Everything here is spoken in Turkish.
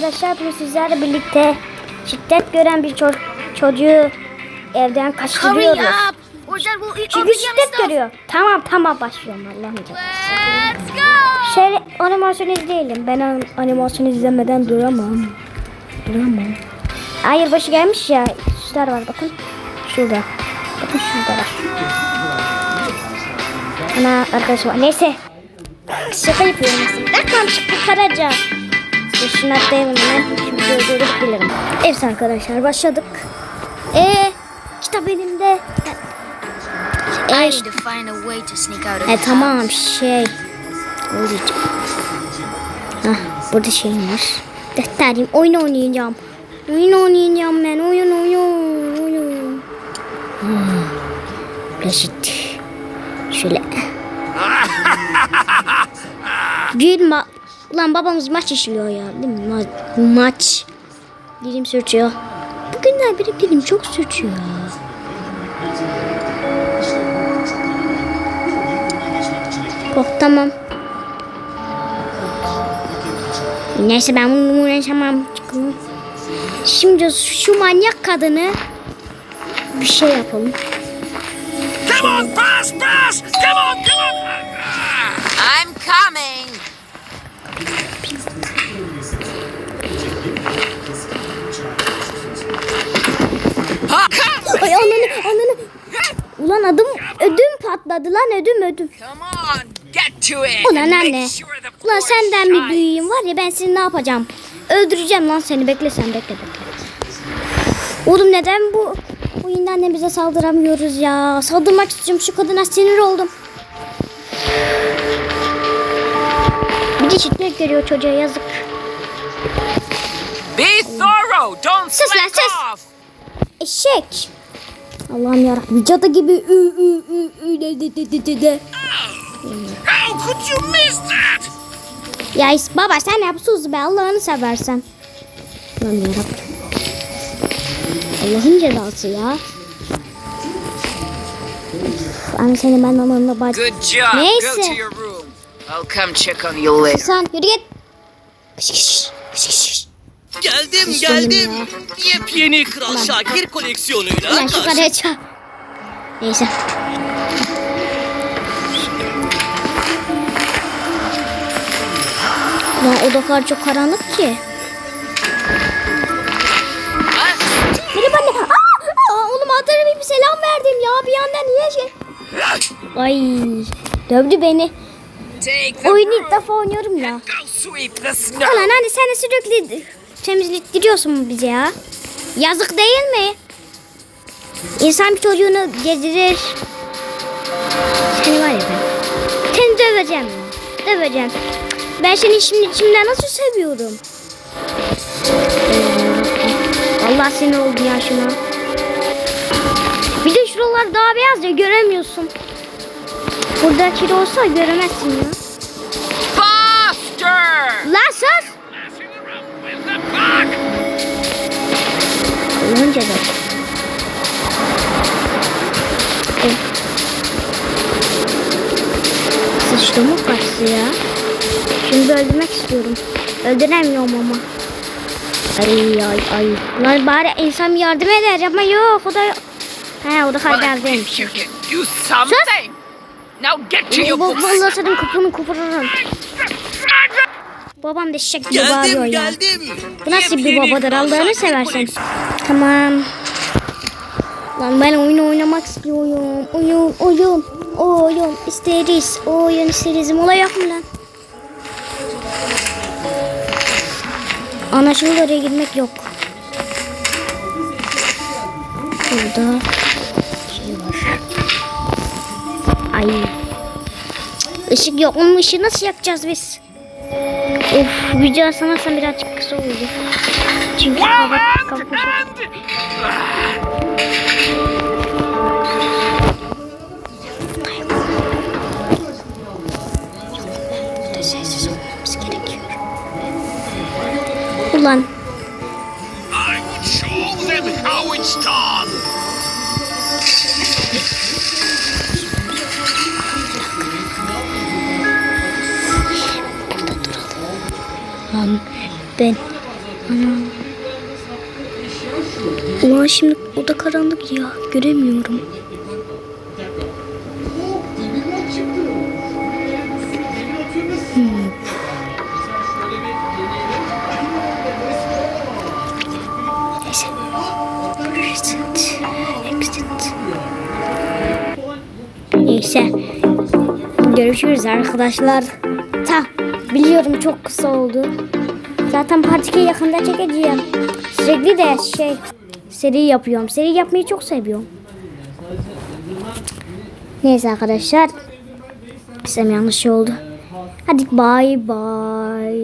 Arkadaşlar bugün sizlerle birlikte şiddet gören bir ço- çocuğu evden kaçırıyoruz. Çünkü şiddet görüyor. Tamam tamam başlıyorum Allah'ım! Şöyle animasyon izleyelim. Ben an- animasyon izlemeden duramam. Duramam. Hayır başı gelmiş ya. Süsler var bakın. Şurada. Bakın şurada var. Ana arkadaş var. Neyse. Şaka yapıyorum. Bakmam çıktı karaca. Atlayalım hemen. Şimdi öldürdük bilirim. Evet arkadaşlar başladık. Eee kitap elimde. I Eee need to find a way to sneak out of e tamam şey. Olacak. Hah burada şey var. Defterim oyun oynayacağım. Oyun oynayacağım ben. Oyun oyun oyun. Hmm. Reşit. Şöyle. Bir ma Lan babamız maç işliyor ya. Değil mi? Ma- maç. Dilim sürçüyor. Bugünler benim dilim çok sürçüyor. Oh tamam. Neyse ben bunu uğraşamam. Şimdi şu manyak kadını bir şey yapalım. Come on, pass, pass! Come on, come on! I'm coming. Ay ananı ananı. Ulan adım ödüm patladı lan ödüm ödüm. Ulan anne. Ulan senden bir büyüğüm var ya ben seni ne yapacağım? Öldüreceğim lan seni bekle sen bekle bekle. Oğlum neden bu oyunda anne bize saldıramıyoruz ya? Saldırmak istiyorum şu kadına sinir oldum. Bir de şiddet görüyor çocuğa yazık. Be thorough. Don't slack off. Eşek. Allah'ım yarabbim cadı gibi ü ü ü ü de de de de de de. How could you miss that? Ya is- baba sen yap sus be Allah'ını seversen. Lan yarabbim. Allah'ın cezası ya. Anne seni ben anamla baş... Good job. Neyse. Go to your room. I'll come check on you later. Sen yürü git. Kış kış. Geldim Hiç geldim. Yepyeni Kral Şakir koleksiyonuyla Ulan şu karıya çağır. Neyse. Ulan o da kadar çok karanlık ki. Merhaba anne. Aa, oğlum Atar'a bir selam verdim ya. Bir anda niye şey... Ay dövdü beni. Oyunu ilk defa oynuyorum ya. Ulan anne sen de sürekli temizliktiriyorsun bize ya. Yazık değil mi? İnsan bir çocuğunu gezdirir. Seni var ya ben. Seni döveceğim. Döveceğim. Ben seni şimdi içimden nasıl seviyorum. Allah seni oldu ya şuna. Bir de şuralar daha beyaz ya göremiyorsun. Burada kiri olsa göremezsin ya. Faster. Lan sus! Allah'ın cezası. Eh. Sıçtı mı kaçtı ya? Da öldürmek istiyorum. Öldüremiyorum ama. Ay ay ay. Lan bari insan yardım eder ama yok o da He o da can do something. Now get to your vallahi senin kupunu koparırım. Babam da eşek gibi bağırıyor Geldim ya. geldim. Bu nasıl bir babadır Allah'ını seversen. Tamam. Lan ben oyun oynamak istiyorum. Oyun, oyun, oyun isteriz. Oyun isteriz. Mola yok mu lan? Anlaşıldı oraya gitmek yok. Burada şey. Ay. Işık yok. Onun ışığı nasıl yakacağız biz? Of video sanırsam birazcık kısa oldu. Çünkü hava kalkmış. Ulan I would show them how it's done! Ben Ulan şimdi oda karanlık ya. Göremiyorum. Neyse. Görüşürüz arkadaşlar. Ta biliyorum çok kısa oldu. Zaten part 2'yi yakında çekeceğim. Sürekli de şey seri yapıyorum. Seri yapmayı çok seviyorum. Neyse arkadaşlar. Desem yanlış şey oldu. Hadi bay bay.